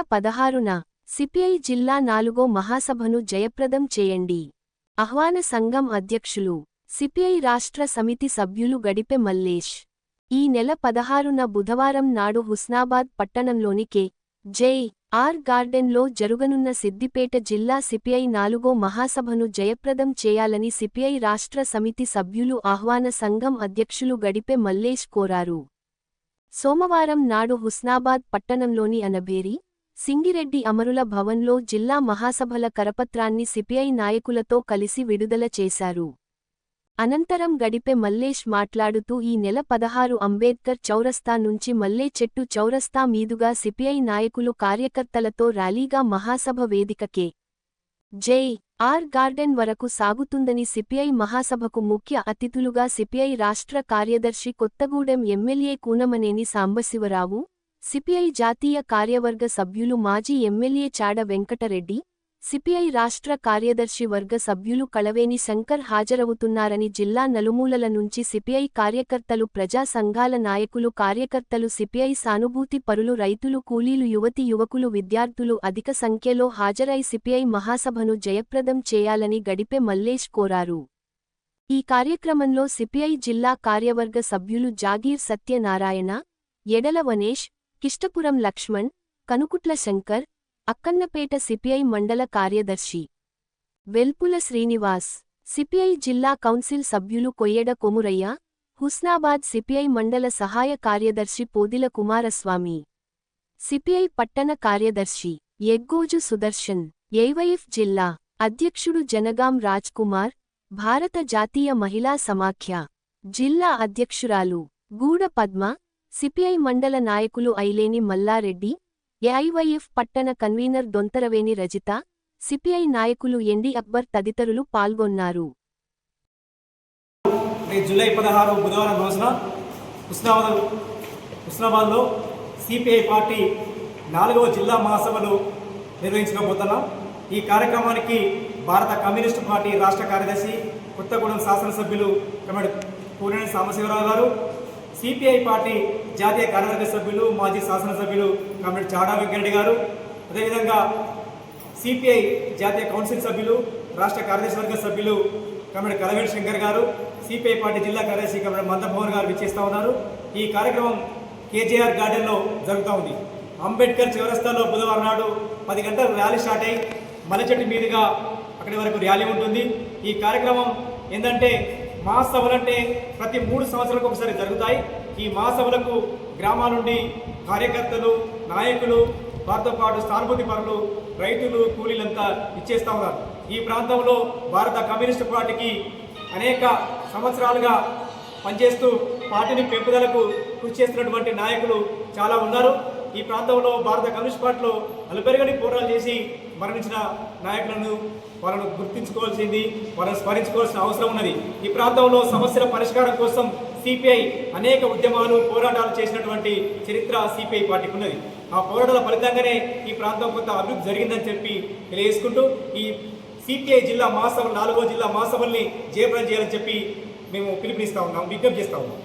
నెల పదహారున సిపిఐ జిల్లా నాలుగో మహాసభను జయప్రదం చేయండి. ఆహ్వాన సంఘం అధ్యక్షులు సిపిఐ రాష్ట్ర సమితి సభ్యులు గడిపె మల్లేష్. ఈ నెల పదహారున బుధవారం నాడు హుస్నాబాద్ పట్టణంలోని కె. జై. ఆర్. గార్డెన్లో జరుగనున్న సిద్దిపేట జిల్లా సిపిఐ నాలుగో మహాసభను జయప్రదం చేయాలని సిపిఐ రాష్ట్ర సమితి సభ్యులు ఆహ్వాన సంఘం అధ్యక్షులు గడిపె మల్లేష్ కోరారు. సోమవారం నాడు హుస్నాబాద్ పట్టణంలోని అనబేరి సింగిరెడ్డి అమరుల భవన్లో జిల్లా మహాసభల కరపత్రాన్ని సిపిఐ నాయకులతో కలిసి విడుదల చేశారు. అనంతరం గడిపే మల్లేష్ మాట్లాడుతూ ఈ నెల పదహారు అంబేద్కర్ చౌరస్తా నుంచి మల్లే చెట్టు చౌరస్తా మీదుగా సిపిఐ నాయకులు కార్యకర్తలతో ర్యాలీగా మహాసభ వేదికకే జై. ఆర్. గార్డెన్ వరకు సాగుతుందని సిపిఐ మహాసభకు ముఖ్య అతిథులుగా సిపిఐ రాష్ట్ర కార్యదర్శి కొత్తగూడెం ఎమ్మెల్యే కూనమనేని సాంబశివరావు సిపిఐ జాతీయ కార్యవర్గ సభ్యులు మాజీ ఎమ్మెల్యే చాడ వెంకటరెడ్డి సిపిఐ రాష్ట్ర కార్యదర్శి వర్గ సభ్యులు కళవేని శంకర్ హాజరవుతున్నారని జిల్లా నలుమూలల నుంచి సిపిఐ కార్యకర్తలు ప్రజా సంఘాల నాయకులు కార్యకర్తలు సిపిఐ సానుభూతి పరులు రైతులు కూలీలు యువతి యువకులు విద్యార్థులు అధిక సంఖ్యలో హాజరై సిపిఐ మహాసభను జయప్రదం చేయాలని గడిపే మల్లేష్ కోరారు. ఈ కార్యక్రమంలో సిపిఐ జిల్లా కార్యవర్గ సభ్యులు జాగీర్ సత్యనారాయణ ఎడల వనేష్ కిష్టపురం లక్ష్మణ్ కనుకుట్ల శంకర్ అక్కన్నపేట సిపిఐ మండల కార్యదర్శి. వెల్పుల శ్రీనివాస్ సిపిఐ జిల్లా కౌన్సిల్ సభ్యులు కొయ్యడ కొమురయ్య హుస్నాబాద్ సిపిఐ మండల సహాయ కార్యదర్శి పోదిల కుమారస్వామి. సిపిఐ పట్టణ కార్యదర్శి ఎగ్గోజు సుదర్శన్ ఏవైఎఫ్ జిల్లా అధ్యక్షుడు జనగాం రాజ్కుమార్ భారత జాతీయ మహిళా సమాఖ్య జిల్లా అధ్యక్షురాలు గూడ పద్మ సిపిఐ మండల నాయకులు ఐలేని మల్లారెడ్డి ఏఐవైఎఫ్ పట్టణ కన్వీనర్ దొంతరవేని రజిత సిపిఐ నాయకులు ఎండి అక్బర్ తదితరులు పాల్గొన్నారు. జూలై పదహారు బుధవారం రోజున ఉస్నాబాద్ ఉస్నాబాద్లో సిపిఐ పార్టీ నాలుగవ జిల్లా మహాసభలు నిర్వహించకపోతున్నాం ఈ కార్యక్రమానికి భారత కమ్యూనిస్టు పార్టీ రాష్ట్ర కార్యదర్శి కొత్తగూడెం శాసనసభ్యులు కమడి పూర్ణి సాంబశివరావు గారు సిపిఐ పార్టీ జాతీయ కార్యవర్గ సభ్యులు మాజీ శాసనసభ్యులు కమడి చాడా వెంకరెడ్డి గారు. అదేవిధంగా సిపిఐ జాతీయ కౌన్సిల్ సభ్యులు రాష్ట్ర కార్యదర్శి వర్గ సభ్యులు కమిడి కలవేటి శంకర్ గారు సిపిఐ పార్టీ జిల్లా కార్యదర్శి కమిడి మందభవన్ గారు విచ్చేస్తూ ఉన్నారు. ఈ కార్యక్రమం కేజీఆర్ గార్డెన్లో జరుగుతూ ఉంది. అంబేద్కర్ చివరస్తాలో బుధవారం నాడు పది గంటల ర్యాలీ స్టార్ట్ అయ్యి మలచెట్టు మీదుగా అక్కడి వరకు ర్యాలీ ఉంటుంది. ఈ కార్యక్రమం ఏంటంటే మహాసభలంటే ప్రతి మూడు సంవత్సరాలకు ఒకసారి జరుగుతాయి. ఈ మహాసభలకు గ్రామాల నుండి కార్యకర్తలు నాయకులు వారితో పాటు సానుభూతి పరులు రైతులు కూలీలంతా ఇచ్చేస్తా ఉన్నారు. ఈ ప్రాంతంలో భారత కమ్యూనిస్టు పార్టీకి అనేక సంవత్సరాలుగా పనిచేస్తూ పార్టీని పెంపుదలకు కృషి చేస్తున్నటువంటి నాయకులు చాలా ఉన్నారు. ఈ ప్రాంతంలో భారత కమ్యూనిస్ట్ పార్టీలో అలుపెరగని పోరాలు చేసి మరణించిన నాయకులను వాళ్ళను గుర్తించుకోవాల్సింది వాళ్ళని స్మరించుకోవాల్సిన అవసరం ఉన్నది. ఈ ప్రాంతంలో సమస్యల పరిష్కారం కోసం సిపిఐ అనేక ఉద్యమాలు పోరాటాలు చేసినటువంటి చరిత్ర సిపిఐ పార్టీకి ఉన్నది. ఆ పోరాటాల ఫలితంగానే ఈ ప్రాంతం కొంత అభివృద్ధి జరిగిందని చెప్పి తెలియజేసుకుంటూ ఈ సిపిఐ జిల్లా మహాసభలు నాలుగో జిల్లా మహాసభల్ని జయప్రదం చేయాలని చెప్పి మేము పిలుపునిస్తా ఉన్నాం విజ్ఞప్తి చేస్తా ఉన్నాం.